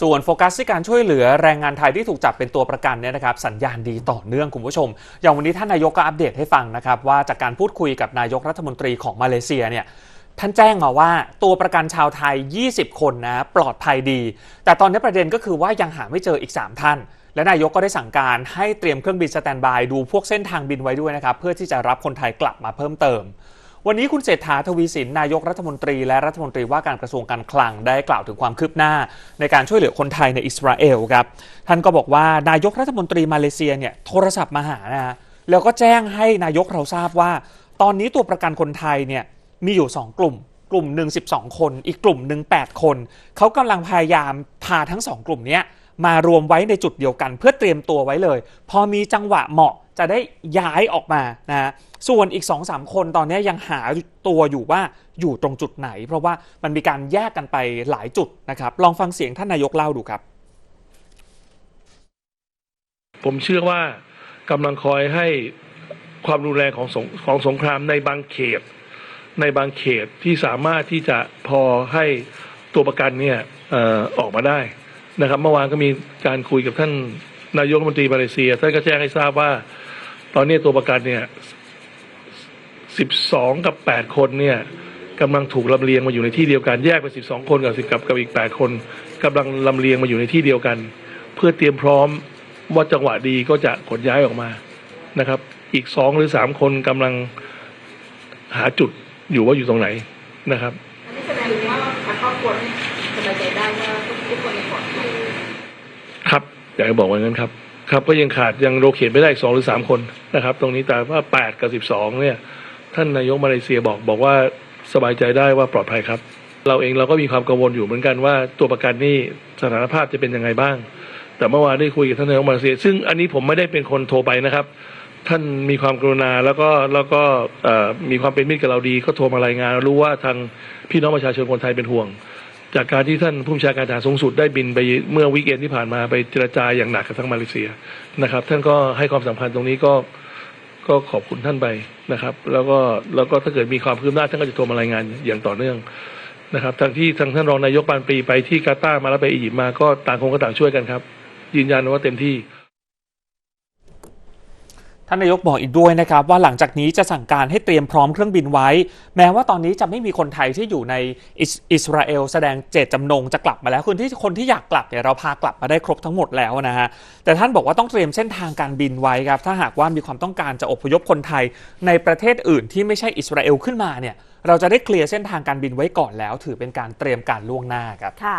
ส่วนโฟกัสที่การช่วยเหลือแรงงานไทยที่ถูกจับเป็นตัวประกันเนี่ยนะครับสัญญาณดีต่อเนื่องคุณผู้ชม อย่างวันนี้ท่านนายกก็อัปเดตให้ฟังนะครับว่าจากการพูดคุยกับนายกรัฐมนตรีของมาเลเซียเนี่ยท่านแจ้งมาว่าตัวประกันชาวไทย 20 คนนะปลอดภัยดี แต่ตอนนี้ประเด็นก็คือว่ายังหาไม่เจออีก 3 ท่าน และนายกก็ได้สั่งการให้เตรียมเครื่องบินสแตนบายดูพวกเส้นทางบินไว้ด้วยนะครับเพื่อที่จะรับคนไทยกลับมาเพิ่มเติม วันนี้คุณเศรษฐาทวีสินนายกรัฐมนตรีและรัฐมนตรีว่าการกระทรวงการคลังได้กล่าวถึงความคืบหน้า ในการช่วยเหลือคนไทยในอิสราเอลครับ ท่านก็บอกว่านายกรัฐมนตรีมาเลเซียเนี่ยโทรศัพท์มาหานะฮะแล้วก็แจ้งให้นายกเราทราบว่า ตอนนี้ตัวประกันคนไทยเนี่ยมีอยู่ 2 กลุ่ม กลุ่มหนึ่ง12 คน อีกกลุ่มหนึ่ง8คน เขากำลังพยายามพาทั้งสองกลุ่มเนี้ย มารวมไว้ในจุดเดียวกัน เพื่อเตรียมตัวไว้เลย พอมีจังหวะเหมาะจะได้ย้ายออกมานะฮะส่วนอีก 2-3 คนตอนนี้ยังหาตัวอยู่ว่าอยู่ตรงจุดไหน เพราะว่ามันมีการแยกกันไปหลายจุดนะครับ ลองฟังเสียงท่านนายกเล่าดูครับ ผมเชื่อว่ากำลังคอยให้ความรุนแรงของสงของสงครามในบางเขต ในบางเขตที่สามารถที่จะพอให้ตัวประกันเนี่ยออออกมาได้ นะครับ เมื่อวานก็มีการคุยกับท่านนายกรัฐมนตรีมาเลเซียท่านก็แจ้งให้ทราบว่า ตอนนี้ตัวประกันเนี่ย12กับ8คนเนี่ยกำลังถูกลำเลียงมาอยู่ในที่เดียวกันแยกเป็น12คนกับ10กับกับอีก8คนกำลังลำเลียงมาอยู่ในที่เดียวกัน เพื่อเตรียมพร้อมว่าจังหวะดีก็จะขนย้ายออกมานะครับ อีกสองหรือสามคนกำลังหาจุดอยู่ว่าอยู่ตรงไหนนะครับอันนี้แสดงว่าครอบครัวสบายใจได้ว่า ทุกคนยังปลอดภัยครับอยากจะบอกว่างั้นครับครับก็ยังขาดยังโรเขตไม่ได้อีกสองหรือสามคนนะครับ ตรงนี้แต่ว่าแปดกับสิบสองเนี่ย ท่านนายกมาเลเซียบอกบอกว่าสบายใจได้ว่าปลอดภัยครับ เราเองเราก็มีความกังวลอยู่เหมือนกันว่าตัวประกันนี่สถานภาพจะเป็นยังไงบ้าง แต่เมื่อวานได้คุยกับท่านนายกมาเลเซีย ซึ่งอันนี้ผมไม่ได้เป็นคนโทรไปนะครับ ท่านมีความกรุณาแล้วก็แล้วก็มีความเป็นมิตรกับเราดี ก็โทรมารายงาน รู้ว่าทางพี่น้องประชาชนคนไทยเป็นห่วง จากการที่ท่านผู้บัญชาการทหารสูงสุดได้บินไปเมื่อวีคเอนที่ผ่านมาไปเจรจาอย่างหนักกับทางมาเลเซียนะครับ ท่านก็ให้ความสำคัญตรงนี้ก็ก็ขอบคุณท่านไปนะครับ แล้วก็แล้วก็ถ้าเกิดมีความคืบหน้าท่านก็จะโทรมารายงานอย่างต่อเนื่องนะครับทางที่ทางท่านรองนายกปานปีไปที่กาตาร์มาแล้วไปอียิปต์มาก็ต่างคงก็ต่างช่วยกันครับ ยืนยันว่าเต็มที่ ท่านนายกบอกอีกด้วยนะครับว่าหลังจากนี้จะสั่งการให้เตรียมพร้อมเครื่องบินไว้ แม้ว่าตอนนี้จะไม่มีคนไทยที่อยู่ในอิสอสราเอลแสดงเจตจำนงจะกลับมาแล้วคนที่คนที่อยากกลับเนี่ยเราพากลับมาได้ครบทั้งหมดแล้วนะฮะแต่ท่านบอกว่าต้องเตรียมเส้นทางการบินไว้ครับถ้าหากว่ามีความต้องการจะอพยพคนไทย ในประเทศอื่นที่ไม่ใช่อิสราเอลขึ้นมาเนี่ยเราจะได้เคลียร์เส้นทางการบินไว้ก่อนแล้ว ถือเป็นการเตรียมการล่วงหน้าครับค่ะ